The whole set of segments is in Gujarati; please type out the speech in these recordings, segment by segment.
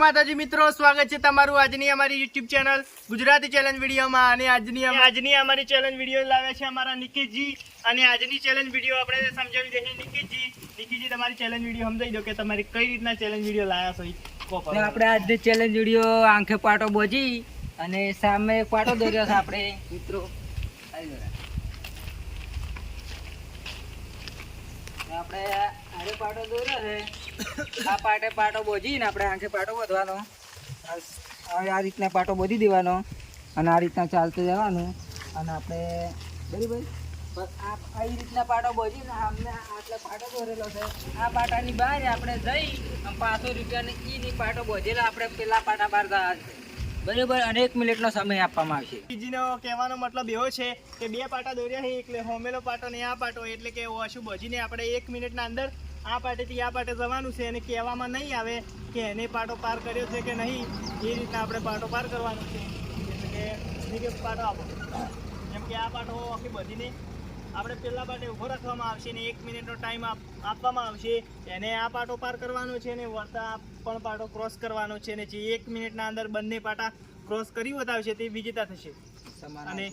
માતાજી મિત્રો સ્વાગત છે તમારું આજની અમારી યુટ્યુબ ચેનલ ગુજરાતી ચેલેન્જ વિડીયોમાં અને આજની આજની અમારી ચેલેન્જ વીડિયો લાવ્યા છે અમારા નિકિતજી. અને આજની ચેલેન્જ વીડિયો આપણે સમજાવી દઈએ નિકિતજી. નિકિતજી તમારી ચેલેન્જ વીડિયો સમજાવી દો કે તમારી કઈ રીતના ચેલેન્જ વીડિયો લાવ્યા છો આપણે આજે ચેલેન્જ વીડિયો આંખે પાટો બોજી અને સામે પાટો દોર્યો છે આપણે. મિત્રો આવી આપણે આડે પાટો દોર્યો છે આ પાટે પાટો બોજીને આપણે આંખે પાટો બોધવાનો આ આ રીતના પાટો બોધી દેવાનો અને આ રીતના ચાલતું જવાનું અને આપણે બરાબર? આ રીતના પાટો બોજી ને આમને આટલે પાટો દોરેલો છે. આ પાટાની બહાર આપણે જઈ પાંચસો રૂપિયાની ઈની પાટો બોધેલા આપણે પેલા પાટા બહાર બરાબર? અને મિનિટનો સમય આપવામાં આવશે. નિકિતજીનો કહેવાનો મતલબ એવો છે કે બે પાટા દોર્યા છે, એટલે હોમેલો પાટો ને આ પાટો, એટલે કે ઓછું ભજીને આપણે એક મિનિટના અંદર આ પાટેથી આ પાટે જવાનું છે એને કહેવામાં નહીં આવે કે એને પાટો પાર કર્યો છે કે નહીં એ રીતના આપણે પાટો પાર કરવાનો છે. એટલે કે પાટો આપો. જેમ કે આ પાટો આખી બધીને આપણે પહેલા પાટે ઊભો રાખવામાં આવશે ને એક મિનિટનો ટાઈમ આપવામાં આવશે. એને આ પાટો પાર કરવાનો છે ને વળતા પણ પાટો ક્રોસ કરવાનો છે ને જે એક મિનિટના અંદર બંને પાટા ક્રોસ કરી બતાવશે તે વિજેતા થશે. અને.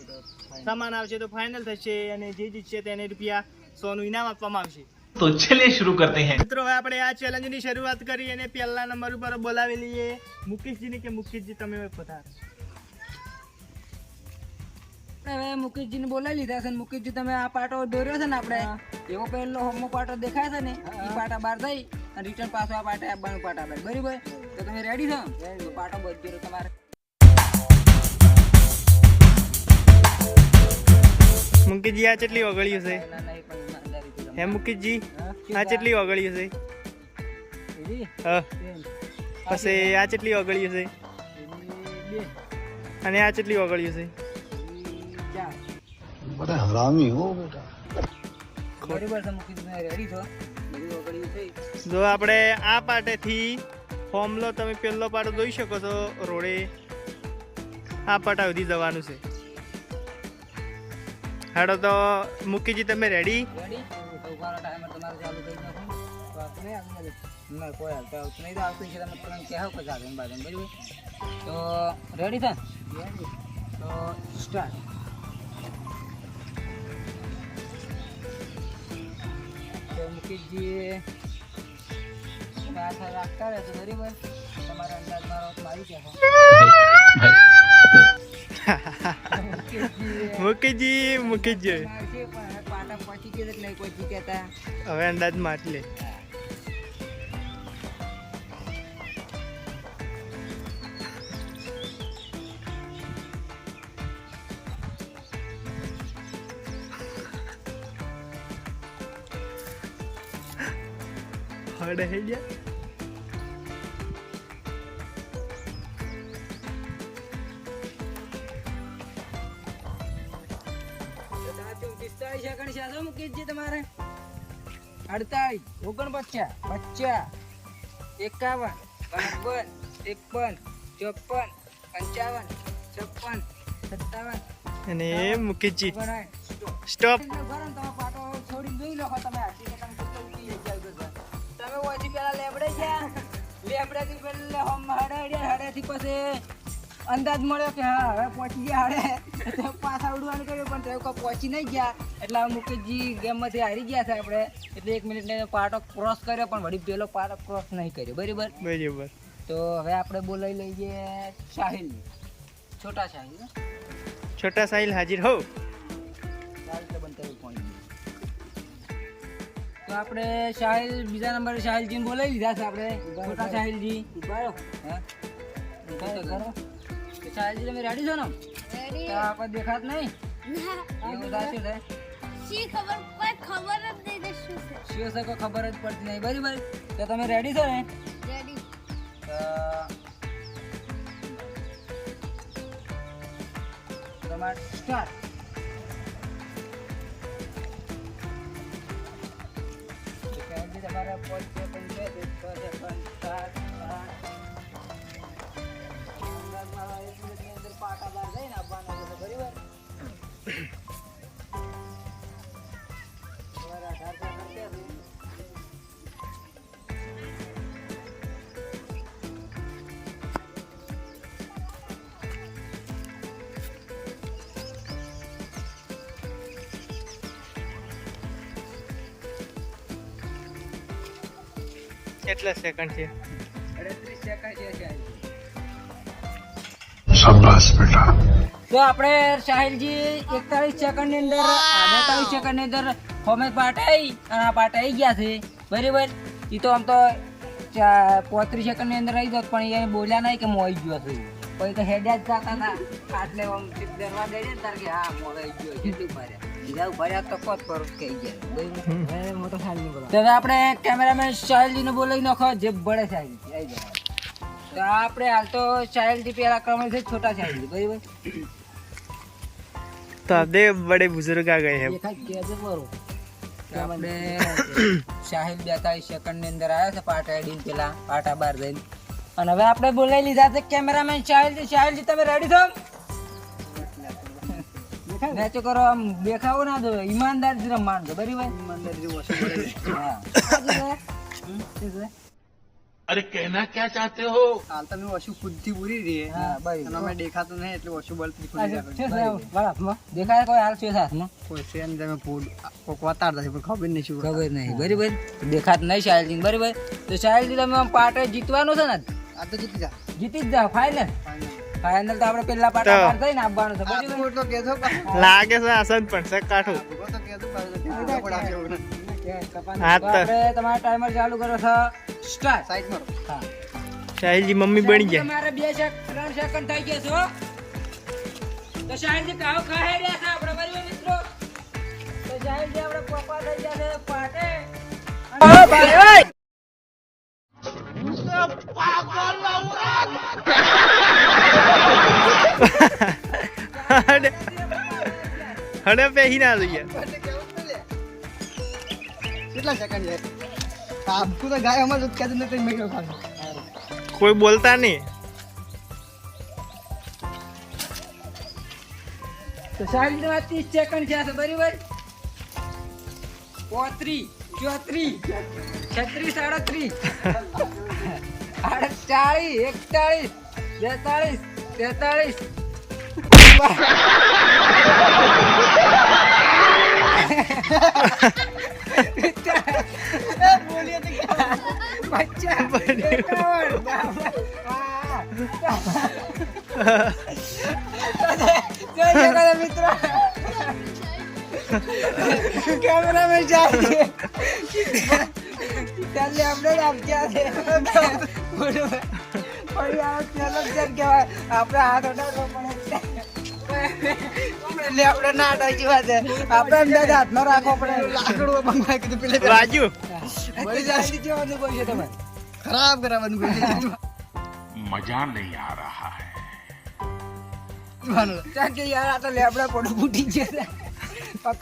સામાન આવશે તો ફાઇનલ થશે અને જે જીતશે તેને રૂપિયા સોનું ઇનામ આપવામાં આવશે. તો ચલે શરૂ કરતે હૈ. મિત્રો હવે આપણે આ ચેલેન્જની શરૂઆત કરી અને પહેલા નંબર ઉપર બોલાવી લઈએ. મુકેશજી ને કે મુકેશજી તમે પધાર. હવે મુકેશજી ને બોલાવી લીધા છે મુકેશજી તમે આ પાટો દોર્યો છે ને આપણે? એવો પહેલો હોમો પાટો દેખાય છે ને એ પાટા બહાર થઈ અને રિટર્ન પાછો આ પાટા આપવાનો પાટા આપણે બરાબર? તો તમે રેડી છો? પાટો બધી તમારે. મુકેશજી આ કેટલી ઓગળ્યું છે? હે મુકેશજી આ કેટલી ઓગળ્યું છે પછી આ કેટલી ઓગળ્યું છે અને આ કેટલી ઓગળ્યું છે બધા હરામી હો બેટા. બરોબર છે? મુકેશભાઈ રેડી છો જો આપણે આ પાટેથી ફોર્મલો તમે પહેલો પાટો જોઈ શકો છો રોડે આ પાટા સુધી જવાનું છે. હાડો તો મૂકીજી તમે રેડી રેડી તો ઉભારો ટાઈમર તમારે ચાલુ કરી નાખો તો આપણે આગળ ના કોઈ હાલતા આવતું નહીં તો આવતું છે તમે તમને કહેવો કે જાગે બાજુ બરાબર તો રેડી છે તો સ્ટાર્ટ તો મુકેશજી તમે આશા રાખતા રહેશો બરાબર તમારા અંદાજ મારો તો આવી ગયા મુકેશજી ગયા કે નહીં પહોંચી કહેતા હવે અંદાજ માટ હડે ગયા? છે તમારે. અડતાળીસ ઓગણપચાસ પચાસ એકાવન બાવન ત્રેપન ચોપન પંચાવન છપ્પન સત્તાવન. અને ઓગણસાઠ. સ્ટોપ. ને તમે પાટો છોડીને જોઈ લખો તમે. તમે ઓછી પેલા લેબડે ગયા. લેબડેથી પેલા હોમ હાડે હાડે હાડેથી પછી અંદાજ મળ્યો કે હા હવે પહોંચી ગયા હવે પાછા ઉડવાનું કર્યું પણ તેઓ કોઈ પહોંચી નહીં ગયા. એટલે મુકેશજી ગેમમાંથી હારી ગયા છે આપણે. એટલે એક મિનિટને પાટો ક્રોસ કર્યો પણ વળી પેલો પાટો ક્રોસ નહીં કર્યો. બરાબર? બરાબર. તો હવે આપણે બોલાવી લઈએ સાહિલ છોટા સાહિલ છોટા સાહિલ હાજર હો. તો આપણે સાહિલ બીજા નંબરે સાહિલજીને બોલાવી લીધા છે આપણે. છોટા સાહિલજી બરાબર હા? સાહિલજી તમે રેડી છો ને? તો આપણે દેખાત નહીં? એવું શું થાય. શી ખબર? કોઈ ખબર જ નહીં દે શું છે. શિવ છે કોઈ ખબર જ પડતી નહીં. બરાબર? તો તમે રેડી છો ને? રેડી તમારે સ્ટાર્ટ તમારે પહોંચે પંચાયત કેટલા સેકન્ડ છે? શાબાશ બેટા. તો આપણે સાહિલજી એકતાલીસ સેકન્ડની અંદર બેતાલીસ સેકન્ડની અંદર ફોમે પાટાઈ અને આ પાટાઈ ગયા છે. બરાબર? એ તો આમ તો પોત્રીસ સેકન્ડની અંદર આવી ગયો પણ એ બોલ્યા નહીં કે મોઈ ગયો છું. પછી તો હેડ્યા જ જતા હતા. આટલે આમ દરવાજા તાર કે હા મોઈ ગયો કેટલું માર્યા આપણે કેમેરામેન સાહેલજીને બોલાવી નાખો જે બળે સાહેબ તો આપણે હાલ તો સાહેલજી પેલા ક્રમે છે છોટા સાહેલજી બરાબર? તો સેકન્ડની અંદર આવ્યા છે પાટા એડિંગ પેલા પાટા બહાર જઈને. અને હવે આપણે બોલાવી લીધા છે કેમેરામેન સાહેલજી સાહેલજી તમે રેડી છો? વેચો કરો આમ દેખાવો ના દો ઈમાનદાર જ રમવાનું બરાબર ઈમાનદાર જેવો અરે કહેના ક્યાં ચાહતે હો? હાલ તમે વશુ ખુદથી પૂરી રહી. હા ભાઈ અમે દેખાતું નહીં એટલે ઓછું બળથી ખુલી દેખાય કોઈ હાલ છે હાથમાં? કોઈ છે તમે ફૂડ કોક વાતાડતા છે પણ ખબર નહીં શું ખબર નહીં. બરાબર દેખાત નહીં શાયલજી બરાબર તો શાયલજી તમે પાટે જીતવાનું છે ને? આ તો જીતી જા. જીતી જ જા ફાઇનલ ફાઇનલ તો આપણે પેલા પાટા પાર થઈને આપવાનું છે. બરાબર તો પણ લાગે છે આસન પણ છે કાઠું. તો નથી. હા તો તમારા ટાઈમર ચાલુ કરો છો. સ્ટાર્ટ સાઈડ મારો હા. સાહિલજી મમ્મી બની ગયા મારે બે સેક ત્રણ સેકન્ડ થઈ ગયા છે. હો તો શાહિલજી કાવ ખાહે રહ્યા છે આપણે મિત્રો. તો શાહિલજી આપણે પપ્પા થઈ ગયા છે પાટે. હડે પેહી ના જોઈએ કેટલા સેકન્ડ છે? આપકું તો ગાય અમારે કહેતું નથી મેં કોઈ બોલતા નહીં. તો શાહિલજી વાત 30 સેકન્ડ છે બરાબર? પોત્રી ચોત્રી છત્રીસ સાડત્રીસ અડતાળીસ એકતાળીસ બેતાળીસ તેતાળીસ પચાસ એકાવન, બાવન, હા. જોઈ શકો છો મિત્રો કેમેરામેન જાય ચાલે આપણે આપ્યા છે ફરી આ ચાલો ચાલ એટલે આપણે ના અટકી વાત આપણે અંદાજ હાથમાં રાખો આપણે લાકડું બંગવાય કીધું પેલે રાજુ. બળી જાય. જવાનું કોઈ છે તમે. ખરાબ કરાવવાનું કોઈ મજા નહીં આ રહા હે. કારણ કે યાર આ તો લેબડા પડું ફૂટી છે.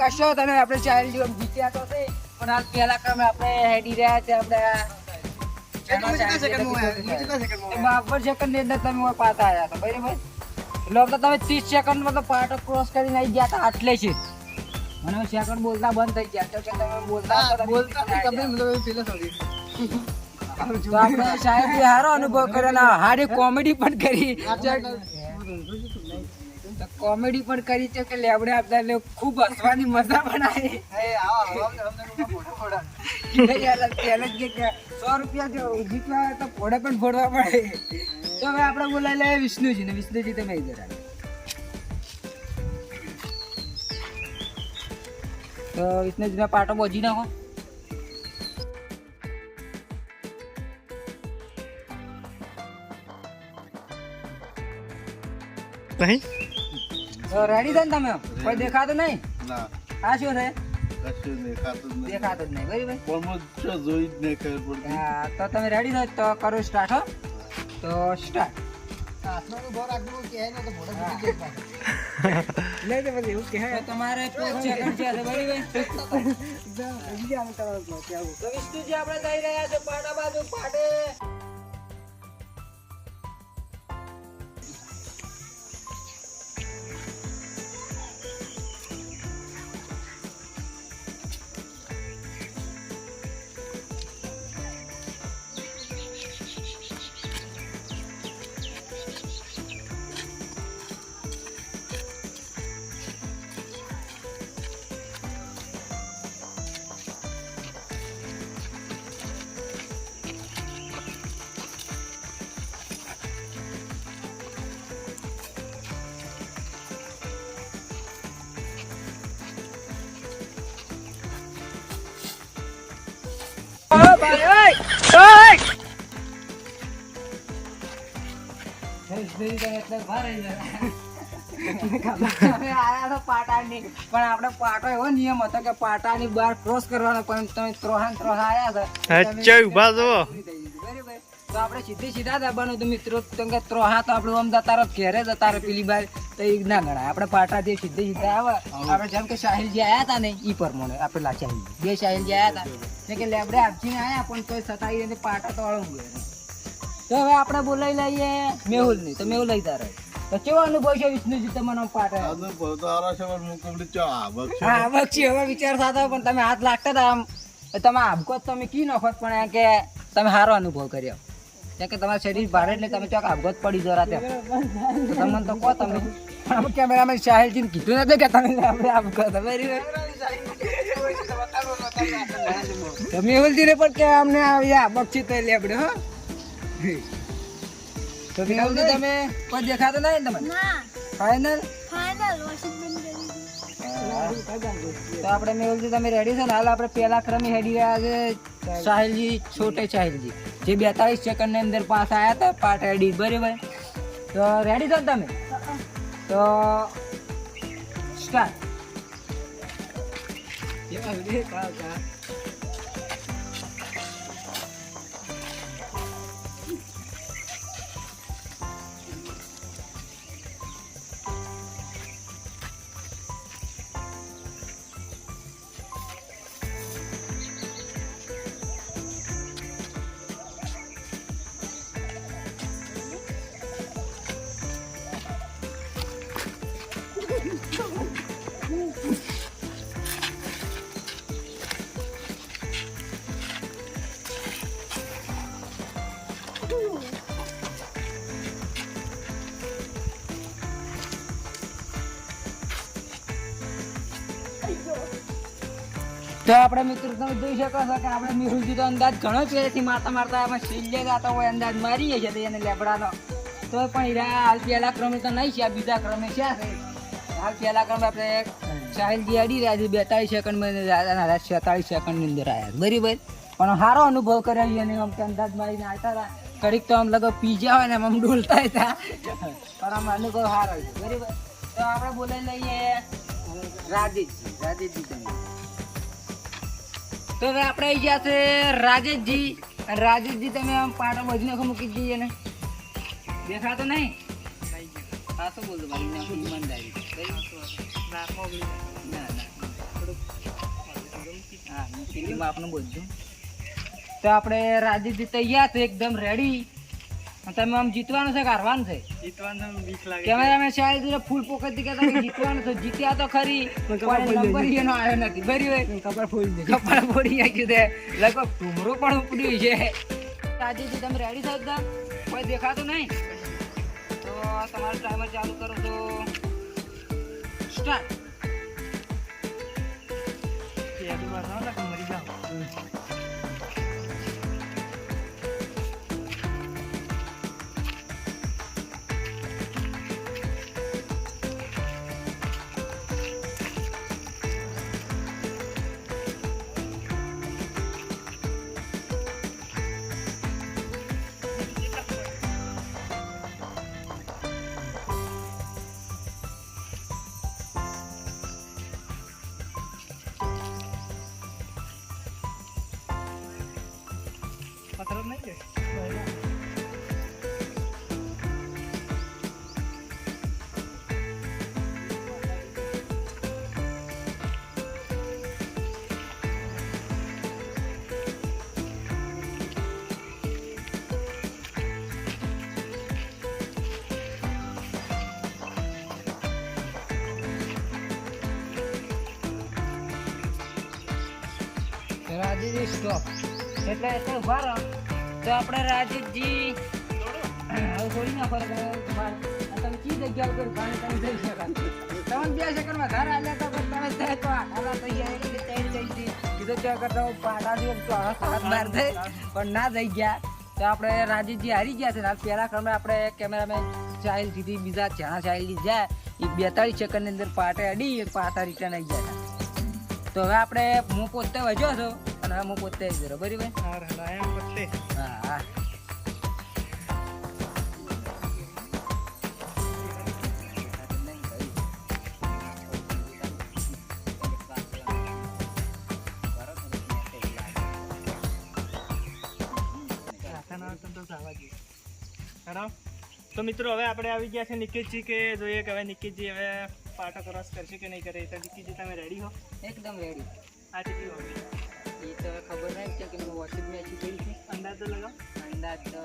કશો તમે આપણે ચાર જીવન જીત્યા તો છે. પણ આ પહેલા ક્રમે આપણે હેડી રહ્યા છે આપણે. બાપર સેકન્ડની અંદર આવ્યા હતા. બરાબર? એટલે તો તમે ત્રીસ સેકન્ડમાં તો પાટો ક્રોસ કરીને આવી ગયા હતા આટલે છે. મને સેકન્ડ બોલતા બંધ થઈ ગયા તો કે તમે બોલતા બોલતા તમે પેલે સોરી. આપણે સાહેબ સારો અનુભવ કર્યો ને હારી કોમેડી પણ કરી. કોમેડી પણ કરી છે કે લેબડે આપતા એટલે ખૂબ હસવાની મજા પણ આવી સો રૂપિયા જો જીતવા તો ફોડે પણ ફોડવા પડે. તો હવે આપણે બોલાવી લઈએ વિષ્ણુજી ને વિષ્ણુજી તમે ઇધર આવો. તો વિષ્ણુજીના પાટો બોજી નાખો. નહીં? રેડી થાય ને તમે? કોઈ દેખાતું નહીં? આ શું છે? દેખાતો દેખાતું જ નથી દેખાતું જ નહીં. બરાબર? ફોનમાં જોઈ જ નહીં ખબર હા તો તમે રેડી થાય તો કરો સ્ટાર્ટ હો. તો સ્ટાર્ટ તમારે આપણે જઈ રહ્યા છે પાટા બાજુ પાટે પાડે ઓય ઓય. અમે આયા તો પાટાની પણ આપણે પાટો એવો નિયમ હતો કે પાટાની બહાર ક્રોસ કરવાનો પણ તમે ત્રોહા ત્રોહા આયા હતા ઊભા જો તો આપણે સીધી સીધા દબાનું તો મિત્રો. કે ત્રોહા તો આપણે આમ જતા રહો ઘેરે જતા રહો પેલી બાર તો એ ના ગણાય. આપણે પાટાથી સીધે સીધા આવે. આપણે જેમ કે સાહિલજી આયા હતા ને ઈ પ્રમાણે આપણે જે સાહિલ જે સાહિલજી આયા હતા કે લેબડે આપજીને આવ્યા પણ તોય સતાઈ એને પાટા તો ગયો તો હવે આપણે બોલાવી લઈએ મેહુલની તો મેહુલ લઈ તારે તો કેવો અનુભવ છે વિષ્ણુજી તમારો પાટા? અનુભવ તો આરો છે પણ હું કમલી ચા આવક છે. હા છે હવે વિચાર થતો પણ તમે હાથ લાગતા હતા આમ. તમે આબકો તમે કી નખો પણ કે તમે સારો અનુભવ કર્યો. કેમ કે તમારા શરીર ભારે એટલે તમે ચોક જ પડી જો રાતે તો તમને તો કહો તમે. પણ અમે કેમેરામેન સાહેબજીને કીધું નથી કે તમે આપણે આભકો તમે તમે મેહુલજીને પણ કે અમને આવ્યા બક્ષી તો લેબડે હો. તો મેહુલજી તમે કોઈ દેખાતો નહીં ને તમને? ના. ફાઈનલ બંધ તો આપણે મેહુલજી તમે રેડી છે ને? હાલ આપણે પહેલા ક્રમે હેડી રહ્યા છે સાહિલજી છોટે સાહિલજી જે બેતાલીસ સેકન્ડની અંદર પાસ આવ્યા હતા પાટ હેડી બરાબર? તો રેડી છો ને તમે? તો સ્ટાર્ટ 哦，对，好的。તો આપણે મિત્રો તમે જોઈ શકો છો કે આપણે મેહુલજી તો અંદાજ ઘણો પહેલેથી મારતા મારતા આમાં સિલ્લે ગાતા હોય, અંદાજ મારીએ છે એને લેબડાનો. તો પણ હીરા હાલ પહેલા ક્રમે તો નહીં છે, આ બીજા ક્રમે છે. હાલ પહેલા ક્રમે આપણે સાહિલજી અડી રહ્યા છે, બેતાળીસ સેકન્ડમાં છેતાળીસ સેકન્ડની અંદર આવ્યા બરાબર? પણ સારો અનુભવ કર્યો છે અને આમ અંદાજ મારીને આવતા હતા ઘડીક તો આમ લગો પીજા હોય ને, આમ ડોલતા હતા. પણ આમ અનુભવ સારો છે. બરાબર? તો આપણે બોલાવી લઈએ રાજેશજી રાજેશજી તમે તો હવે આપણે આવી ગયા છે રાજેશજી. રાજેશજી તમે આમ પાટો બધી નાખો મૂકી જ જઈએ ને. દેખાતો નહીં? તો બોલતો ભાઈ નાખો ઈમાનદારી? ના ના. હા તો આપણે રાજેશજી તૈયાર છે, એકદમ રેડી તમે આમ જીતવાનું છે કે હારવાનું છે? જીતવાનું બીક લાગે. કેમેરામેન શાયદ જોડે ફૂલ પોકેટથી કહેતા જીતવાનું તો જીત્યા તો ખરી પણ નંબર એનો આવ્યો નથી. બરાબર કપડ ફોડી કપડ ફોડી નાખ્યું તે લગભગ ઘૂમરો પણ ઉપડ્યું છે. તાજીજી તમે રેડી છો એકદમ કોઈ દેખાતું નહીં? તો તમારો ટાઈમર ચાલુ કરો તો સ્ટાર્ટ મરી જાઓ રાજેશજી સ્ટોપ એટલે એટલે ઊભા રહો. તો આપણે રાજેશજી હવે થોડી ના ફરક હવે તમારે- આ તમે કઈ જગ્યા ઉપર પાણી તમે જઈ શકાય તમે બે સેકન્ડમાં ઘર આવ્યા તો તમે થાય તો આખાલા થઈ ગયા થઈ પણ ના જઈ ગયા. તો આપણે રાજીવજી હારી ગયા છે પહેલા ક્રમે આપણે કેમેરામેન ચાઇલ દીધી બીજા જણા ચાઇલ જાય એ બેતાળીસ સેકન્ડની અંદર પાટે અડી પાટા રિટર્ન આવી ગયા તો હવે આપણે હું પોતે વજ્યો છું. હવે હું પોતે આવી જરો હરાયા પત્તે હા હા. હાથાના હાથ તો જવા તો મિત્રો હવે આપણે આવી ગયા છે નિકિતજી કે જોઈએ કે હવે નિકિતજી હવે પાટો ક્રોસ કરશે કે નહીં કરે તો નિકિતજી તમે રેડી હો? એકદમ રેડી આ વાગે એ તો ખબર નહીં છે કે હું વોશિંગ મેચ કરી છે. અંદાજ તો લગાવ. અંદાજ તો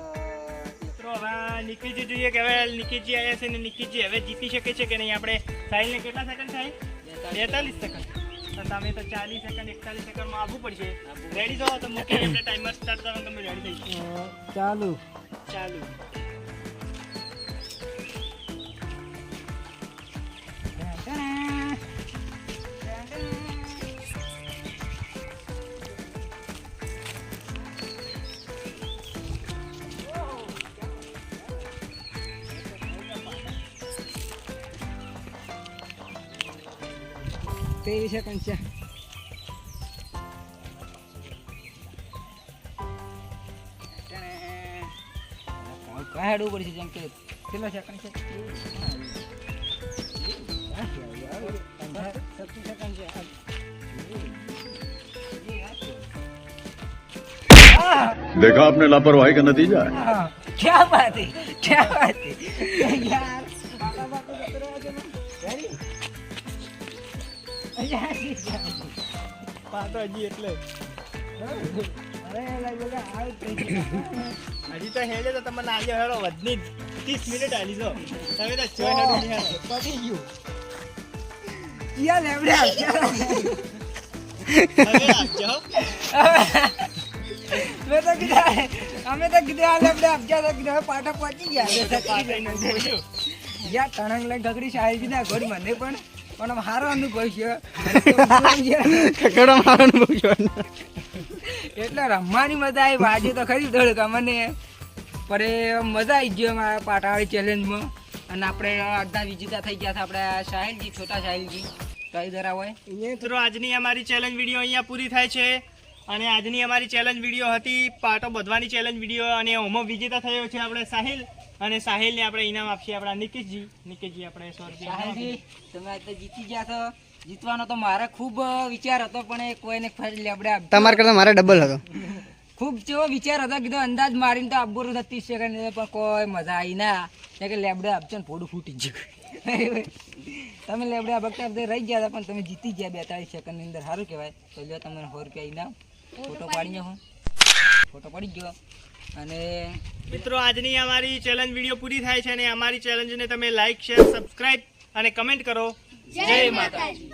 મિત્રો હવે નિકીજી જોઈએ કે હવે નિકીજી આવ્યા છે ને નિકીજી હવે જીતી શકે છે કે નહીં? આપણે સાહિલને કેટલા સેકન્ડ થાય? બેતાલીસ. સેકન્ડ તો તમે તો ચાલીસ સેકન્ડ એકતાલીસ સેકન્ડમાં આવવું પડશે. રેડી થો તો મૂકીને આપણે ટાઈમર સ્ટાર્ટ કરવાનું તમે રેડી થઈ ચાલુ. ચાલુ. ત્રેવીસ સેકન્ડ છે કાઢવું પડશે જેમ કે કેટલા સેકન્ડ છે સત્તર સેકન્ડ છે देखा आपने लापरवाही का नतीजा है हाँ, क्या बात है क्या बात है यार પાટો હજી એટલે. હજી તો હેડે તો તમને આજે હેડો વધની ત્રીસ મિનિટ હાલી જો તમે તો છ હેડો પતી ગયું. ક્યાં હો. મેં તો કીધા અમે તો કીધું આ લેવડ્યા આપજા તો કીધું હવે પાટા પહોંચી ગયા. પાટો એને જોયું. યા ટણંગ લઈ ગગડી ના મને પણ પણ મારો અનુભવ છે. કકડો મારો અનુભવ છે. એટલે રમવાની મજા આવી વાજે તો ખરી દોડ અમને પણ એ મજા આવી ગયો મારા પાટાવાળી ચેલેન્જમાં અને આપણે અડધા વિજેતા થઈ ગયા હતા આપણે સાહિલજી છોટા સાહિલજી. કઈ ધરા હોય. મિત્રો આજની અમારી ચેલેન્જ વીડિયો અહીંયા પૂરી થાય છે. અને આજની અમારી ચેલેન્જ વીડિયો હતી પાટો બધવાની ચેલેન્જ વીડિયો અને ઓમો વિજેતા થયો છે આપણે સાહિલ. અને સાહિલને આપણે ઇનામ આપશે આપણા નિકેશજી. નિકેશજી આપણે સો રૂપિયા. તમે આજે જીતી ગયા છો. જીતવાનો તો મારે ખૂબ વિચાર હતો પણ એ કોઈને ફરી લેબડે તમારા કરતા મારે ડબલ હતો. ખૂબ જેવો વિચાર હતો કીધો અંદાજ મારીને તો હતું ત્રીસ સેકન્ડ પણ કોઈ મજા આવી ના. કે લેબડે આપજો ને ફોડું ફૂટી ગયું. તમે લેબડે આપતા રહી ગયા હતા પણ તમે જીતી ગયા બેતાળીસ સેકન્ડની અંદર. સારું કહેવાય. તો જો તમને સો રૂપિયા ઇનામ. ફોટો પાડી હું. ફોટો પડી ગયો. અને મિત્રો આજની અમારી ચેલેન્જ વીડિયો પૂરી થાય છે અને અમારી ચેલેન્જને તમે લાઈક શેર સબસ્ક્રાઈબ અને કમેન્ટ કરો. જય માતાજી.